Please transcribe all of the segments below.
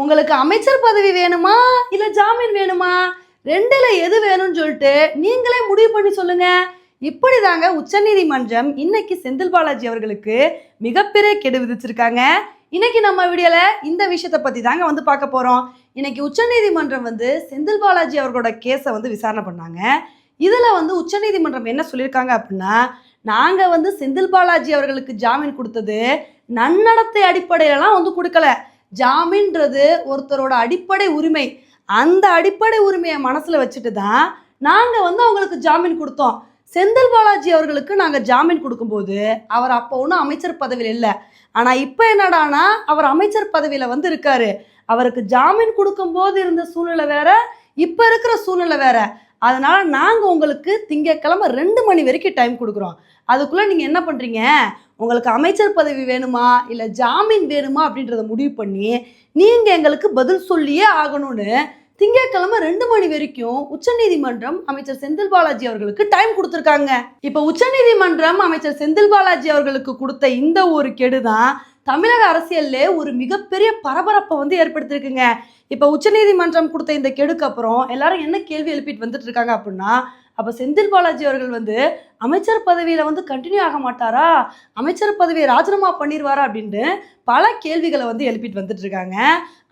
உங்களுக்கு அமைச்சர் பதவி வேணுமா? இல்லை ஜாமீன் வேணுமா? ரெண்டில் எது வேணும்னு சொல்லிட்டு நீங்களே முடிவு பண்ணி சொல்லுங்க. இப்படிதாங்க உச்சநீதிமன்றம் இன்னைக்கு செந்தில் பாலாஜி அவர்களுக்கு மிகப்பெரிய கெடு விதிச்சிருக்காங்க. இன்னைக்கு நம்ம வீடியோல இந்த விஷயத்தை பத்தி தாங்க வந்து பார்க்க போறோம். இன்னைக்கு உச்சநீதிமன்றம் வந்து செந்தில் பாலாஜி அவர்களோட கேஸை வந்து விசாரணை பண்ணாங்க. இதுல வந்து உச்சநீதிமன்றம் என்ன சொல்லியிருக்காங்க அப்படின்னா நாங்க வந்து செந்தில் பாலாஜி அவர்களுக்கு ஜாமீன் கொடுத்தது நன்னடத்தை அடிப்படையிலலாம் வந்து கொடுக்கல. ஜாமீன்றது ஒருத்தரோட அடிப்படை உரிமை. அந்த அடிப்படை உரிமையை மனசில் வச்சுட்டு தான் நாங்கள் வந்து அவங்களுக்கு ஜாமீன் கொடுத்தோம். செந்தில் பாலாஜி அவர்களுக்கு நாங்கள் ஜாமீன் கொடுக்கும்போது அவர் அப்போ ஒன்றும் அமைச்சர் பதவியில் இல்லை. ஆனால் இப்போ என்னடானா அவர் அமைச்சர் பதவியில் வந்து இருக்காரு. அவருக்கு ஜாமீன் கொடுக்கும்போது இருந்த சூழ்நிலை வேற இப்போ இருக்கிற சூழ்நிலை வேற. அதனால் நாங்கள் உங்களுக்கு திங்கட்கிழமை ரெண்டு மணி வரைக்கும் டைம் கொடுக்குறோம். அதுக்குள்ளே நீங்கள் என்ன பண்ணுறீங்க உங்களுக்கு அமைச்சர் பதவி வேணுமா? இல்லை ஜாமீன் வேணுமா? அப்படின்றத முடிவு பண்ணி நீங்கள் எங்களுக்கு பதில் சொல்லியே ஆகணும்னு திங்கட்கிழமை ரெண்டு மணி வரைக்கும் உச்சநீதிமன்றம் அமைச்சர் செந்தில் பாலாஜி அவர்களுக்கு டைம் கொடுத்துருக்காங்க. இப்போ உச்சநீதிமன்றம் அமைச்சர் செந்தில் பாலாஜி அவர்களுக்கு கொடுத்த இந்த ஒரு கெடு தான் தமிழக அரசியல்ல ஒரு மிகப்பெரிய பரபரப்பை வந்து ஏற்படுத்திருக்குங்க இப்போ உச்சநீதிமன்றம் கொடுத்த இந்த கெடுக்கு அப்புறம் எல்லாரும் என்ன கேள்வி எழுப்பிட்டு வந்துட்டு இருக்காங்க அப்படின்னா அப்போ செந்தில் பாலாஜி அவர்கள் வந்து அமைச்சர் பதவியில் வந்து கண்டினியூ ஆக மாட்டாரா? அமைச்சர் பதவியை ராஜினாமா பண்ணிடுவாரா அப்படின்ட்டு பல கேள்விகளை வந்து எழுப்பிட்டு வந்துட்டு இருக்காங்க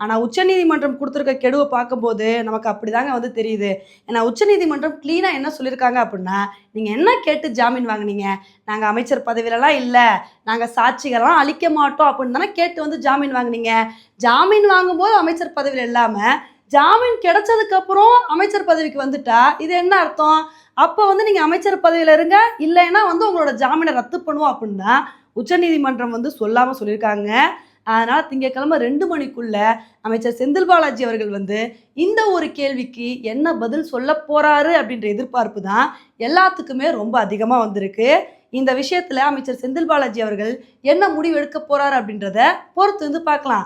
ஆனால் உச்சநீதிமன்றம் கொடுத்துருக்க கெடுவை பார்க்கும்போது நமக்கு அப்படிதாங்க வந்து தெரியுது. ஏன்னா உச்சநீதிமன்றம் க்ளீனாக என்ன சொல்லியிருக்காங்க அப்படின்னா நீங்கள் என்ன கேட்டு ஜாமீன் வாங்குனீங்க? நாங்கள் அமைச்சர் பதவியிலலாம் இல்லை. நாங்கள் சாட்சிகள்லாம் அழிக்க மாட்டோம். அப்படின்னு தானே கேட்டு வந்து ஜாமீன் வாங்குனீங்க. ஜாமீன் வாங்கும்போது அமைச்சர் பதவியில் இல்லாமல் ஜாமீன் கிடைச்சதுக்கு அப்புறம் அமைச்சர் பதவிக்கு வந்துட்டா இது என்ன அர்த்தம்? அப்போ வந்து நீங்கள் அமைச்சர் பதவியில் இருங்க இல்லைன்னா வந்து உங்களோட ஜாமீனை ரத்து பண்ணுவோம் அப்படின்னா உச்சநீதிமன்றம் வந்து சொல்லாமல் சொல்லியிருக்காங்க. அதனால் திங்கட்கிழமை ரெண்டு மணிக்குள்ள அமைச்சர் செந்தில் பாலாஜி அவர்கள் வந்து இந்த ஒரு கேள்விக்கு என்ன பதில் சொல்ல போகிறாரு அப்படின்ற எதிர்பார்ப்பு தான் எல்லாத்துக்குமே ரொம்ப அதிகமாக வந்திருக்கு. இந்த விஷயத்தில் அமைச்சர் செந்தில் பாலாஜி அவர்கள் என்ன முடிவு எடுக்க போகிறாரு அப்படின்றத பொறுத்து வந்து பார்க்கலாம்.